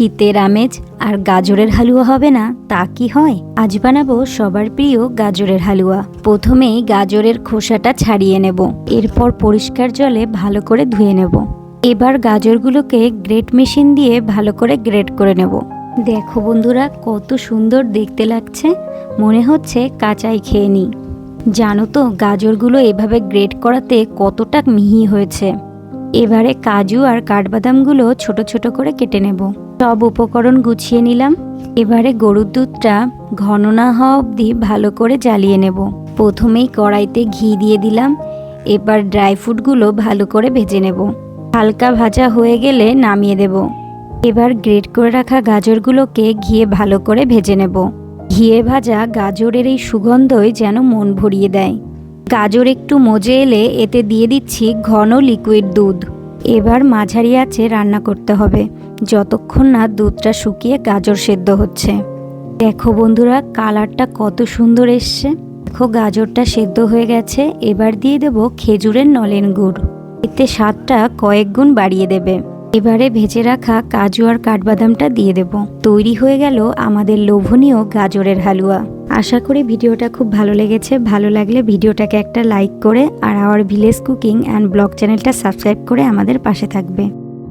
শীতের আমেজ আর গাজরের হালুয়া হবে না, তা কি হয়? আজ বানাবো সবার প্রিয় গাজরের হালুয়া। প্রথমেই গাজরের খোসাটা ছাড়িয়ে নেব। এরপর পরিষ্কার জলে ভালো করে ধুয়ে নেব। এবার গাজরগুলোকে গ্রেট মেশিন দিয়ে ভালো করে গ্রেট করে নেব। দেখো বন্ধুরা, কত সুন্দর দেখতে লাগছে। মনে হচ্ছে কাঁচাই খেয়ে নিই। জানো তো, গাজরগুলো এভাবে গ্রেট করাতে কতটা মিহি হয়েছে। এবারে কাজু আর কাঠবাদামগুলো ছোট ছোট করে কেটে নেব। সব উপকরণ গুছিয়ে নিলাম। এবারে গরুর দুধটা ঘন না হওয়া অবধি ভালো করে জ্বালিয়ে নেব। প্রথমেই কড়াইতে ঘি দিয়ে দিলাম। এবার ড্রাই ফ্রুটগুলো ভালো করে ভেজে নেব। হালকা ভাজা হয়ে গেলে নামিয়ে দেব। এবার গ্রেট করে রাখা গাজরগুলোকে ঘিয়ে ভালো করে ভেজে নেব। ঘিয়ে ভাজা গাজরের এই সুগন্ধই যেন মন ভরিয়ে দেয়। গাজর একটু মজে এলে এতে দিয়ে দিচ্ছি ঘন লিকুইড দুধ। এবার মাঝারি আছে রান্না করতে হবে। যতক্ষণ না দুধটা শুকিয়ে গাজর সেদ্ধ হচ্ছে। দেখো বন্ধুরা, কালারটা কত সুন্দর এসছে। দেখো গাজরটা সেদ্ধ হয়ে গেছে। এবার দিয়ে দেব খেজুরের নলেন গুড়। এতে স্বাদটা কয়েক গুণ বাড়িয়ে দেবে। এবারে ভেজে রাখা কাজু আর কাঠবাদামটা দিয়ে দেব। তৈরি হয়ে গেল আমাদের লোভনীয় গাজরের হালুয়া। আশা করি ভিডিওটা খুব ভালো লেগেছে। ভালো লাগলে ভিডিওটাকে একটা লাইক করে আর our village cooking and blog চ্যানেলটা সাবস্ক্রাইব করে আমাদের পাশে থাকবে।